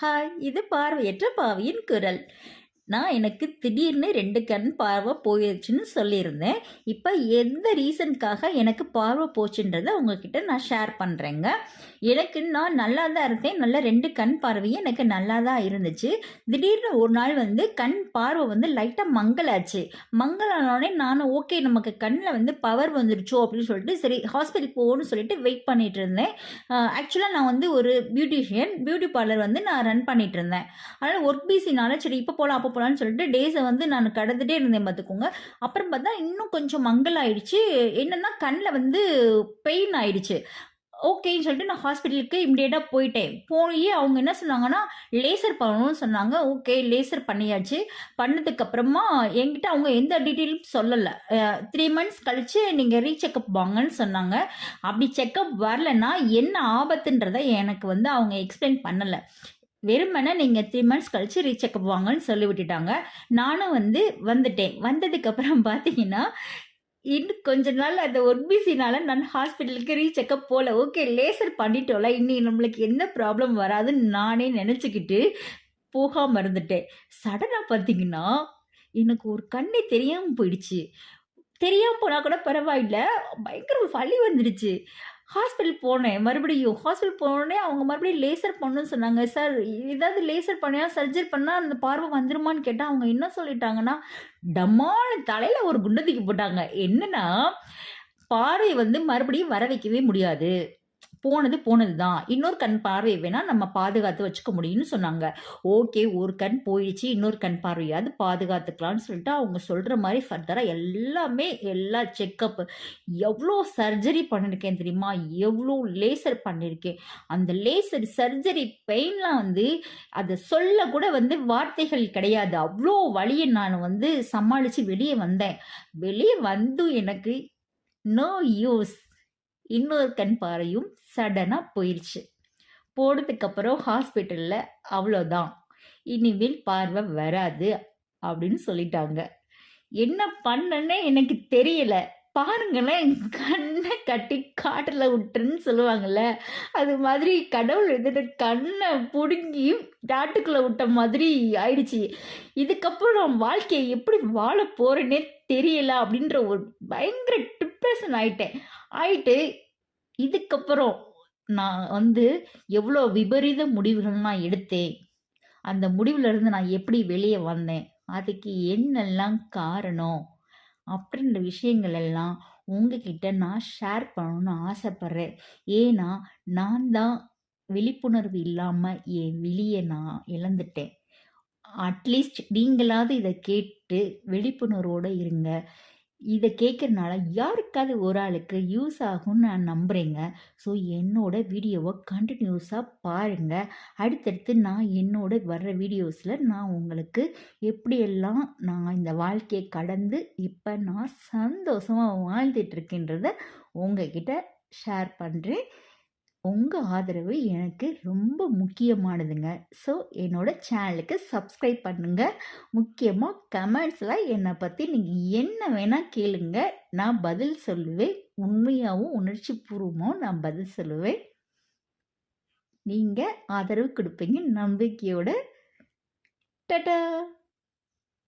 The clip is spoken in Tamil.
ஹாய் இது பார்வையற்ற பாவியின் குரல். நான் எனக்கு திடீர்னு ரெண்டு கண் பார்வை போயிடுச்சுன்னு சொல்லியிருந்தேன். இப்போ எந்த ரீசனுக்காக எனக்கு பார்வை போச்சுன்றதை உங்ககிட்ட நான் ஷேர் பண்ணுறேங்க எனக்கு நான் நல்லா தான் இருந்தேன். நல்லா ரெண்டு கண் பார்வையும் எனக்கு நல்லா தான் இருந்துச்சு. திடீர்னு ஒரு நாள் வந்து கண் பார்வை வந்து லைட்டாக மங்கலாச்சு. மங்கலானோடனே நானும் ஓகே நமக்கு கண்ணில் வந்து பவர் வந்துருச்சோ? அப்படின்னு சொல்லிட்டு சரி ஹாஸ்பிட்டல் போகணும்னு சொல்லிட்டு வெயிட் பண்ணிட்டு இருந்தேன். ஆக்சுவலாக நான் வந்து ஒரு பியூட்டிஷியன் பியூட்டி பார்லர் வந்து நான் ரன் பண்ணிட்டு இருந்தேன். அதனால் ஒர்க் பிஸினால சரி இப்போ போகலாம் அப்போ போகலான்னு சொல்லிட்டு டேஸை வந்து நான் கடந்துட்டே இருந்தேன் பார்த்துக்கோங்க அப்புறம் பார்த்தா இன்னும் கொஞ்சம் மங்கல் ஆயிடுச்சு. என்னென்னா கண்ணில் வந்து பெயின் ஆயிடுச்சு. ஓகேன்னு சொல்லிட்டு நான் ஹாஸ்பிட்டலுக்கு இம்மிடியேட்டாக போயிட்டேன். போய் அவங்க என்ன சொன்னாங்கன்னா லேசர் பண்ணணும்னு சொன்னாங்க. ஓகே லேசர் பண்ணியாச்சு. பண்ணதுக்கப்புறமா என்கிட்ட அவங்க எந்த டீட்டெயிலும் சொல்லலை. த்ரீ மந்த்ஸ் கழித்து நீங்கள் ரீசெக்கப் வாங்கன்னு சொன்னாங்க. அப்படி செக்கப் வரலன்னா என்ன ஆபத்துன்றதை எனக்கு வந்து அவங்க எக்ஸ்பிளைன் பண்ணலை. வெறுமனே நீங்கள் த்ரீ மந்த்ஸ் கழித்து ரீசெக்கப் வாங்கன்னு சொல்லி விட்டுட்டாங்க. நானும் வந்து வந்துட்டேன். வந்ததுக்கப்புறம் பார்த்தீங்கன்னா இன்னும் கொஞ்ச நாள் அந்த ஒன்பிசினால நான் ஹாஸ்பிட்டலுக்கு ரீசெக்கப் போகல ஓகே லேசர் பண்ணிட்டோம்ல இன்னி நம்மளுக்கு எந்த ப்ராப்ளம் வராதுன்னு நானே நினச்சிக்கிட்டு போகாமல் இருந்துட்டேன். சடனாக பார்த்தீங்கன்னா எனக்கு ஒரு கண்ணே தெரியாமல் போயிடுச்சு. தெரியாமல் போனால் கூட பரவாயில்ல பயங்கர வலி வந்துடுச்சு. ஹாஸ்பிட்டல் போனேன். மறுபடியும் ஹாஸ்பிட்டல் போனோடனே அவங்க மறுபடியும் லேசர் பண்ணுன்னு சொன்னாங்க. சார் ஏதாவது லேசர் பண்ணியா? சர்ஜரி பண்ணால் அந்த பார்வை வந்துருமான்னு கேட்டால் அவங்க என்ன சொல்லிட்டாங்கன்னா டமான தலையில் ஒரு குண்டத்துக்கு போட்டாங்க. என்னென்னா பார்வை வந்து மறுபடியும் வர வைக்கவே முடியாது. போனது போனது தான் இன்னொரு கண் பார்வை வேணால் நம்ம பாதுகாத்து வச்சுக்க முடியும்னு சொன்னாங்க. ஓகே ஒரு கண் போயிடுச்சு இன்னொரு கண் பார்வையாவது பாதுகாத்துக்கலாம்னு சொல்லிட்டு அவங்க சொல்கிற மாதிரி ஃபர்தராக எல்லாமே எல்லா செக்கப் எவ்வளோ சர்ஜரி பண்ணியிருக்கேன் தெரியுமா? எவ்வளோ லேசர் பண்ணியிருக்கேன் அந்த லேசர் சர்ஜரி பெயின்லாம் வந்து அதை சொல்ல கூட வந்து வார்த்தைகள் கிடையாது. அவ்வளோ வழியை நான் வந்து சமாளித்து வெளியே வந்தேன். வெளியே வந்தும் எனக்கு நோ யூஸ் இன்னொரு கண் பாறையும் சடனாக போயிடுச்சு போனதுக்கப்புறம் ஹாஸ்பிட்டலில் அவ்வளோதான் இனிமேல் பார்வை வராது அப்படின்னு சொல்லிட்டாங்க. என்ன பண்ணனே எனக்கு தெரியல. பாருங்களேன் கண்ணை கட்டி காட்டில் விட்டுருன்னு சொல்லுவாங்கள்ல அது மாதிரி கடவுள் எதிர்த்து கண்ணை பிடுங்கி காட்டுக்குள்ளே விட்ட மாதிரி ஆயிடுச்சு. இதுக்கப்புறம் நான் வாழ்க்கையை எப்படி வாழ போகிறேன்னே தெரியல அப்படின்ற ஒரு பயங்கர டிப்ரெஷன் ஆயிட்டேன். ஆயிட்டு இதுக்கப்புறம் நான் வந்து எவ்வளோ விபரீத முடிவுகள் நான் எடுத்தேன். அந்த முடிவுலேருந்து நான் எப்படி வெளியே வந்தேன்? அதுக்கு என்னெல்லாம் காரணம்? அப்படின்ற விஷயங்கள் எல்லாம் உங்ககிட்ட நான் ஷேர் பண்ணணும்னு ஆசைப்பட்றேன். ஏன்னா நான் தான் விழிப்புணர்வு இல்லாமல் என் வெளியே நான் இழந்துட்டேன். அட்லீஸ்ட் நீங்களாவது இதை கேட்டு விழிப்புணர்வோடு இருங்க. இதை கேட்குறனால யாருக்காவது ஒரு ஆளுக்கு யூஸ் ஆகும்னு நான் நம்புகிறேங்க ஸோ என்னோட வீடியோவை கண்டினியூஸாக பாருங்கள் அடுத்தடுத்து நான் என்னோட வர்ற வீடியோஸில் நான் உங்களுக்கு எப்படியெல்லாம் நான் இந்த வாழ்க்கையை கடந்து இப்போ நான் சந்தோஷமாக வாழ்ந்துட்டுருக்கேன்றத உங்ககிட்ட ஷேர் பண்ணுறேன் உங்கள் ஆதரவு எனக்கு ரொம்ப முக்கியமானதுங்க. ஸோ என்னோடய சேனலுக்கு சப்ஸ்கிரைப் பண்ணுங்கள் முக்கியமாக கமெண்ட்ஸில் என்னை பற்றி நீங்கள் என்ன வேணால் கேளுங்க. நான் பதில் சொல்லுவேன். உண்மையாகவும் உணர்ச்சி பூர்வமாகவும் நான் பதில் சொல்லுவேன். நீங்கள் ஆதரவு கொடுப்பீங்க நம்பிக்கையோட. டடா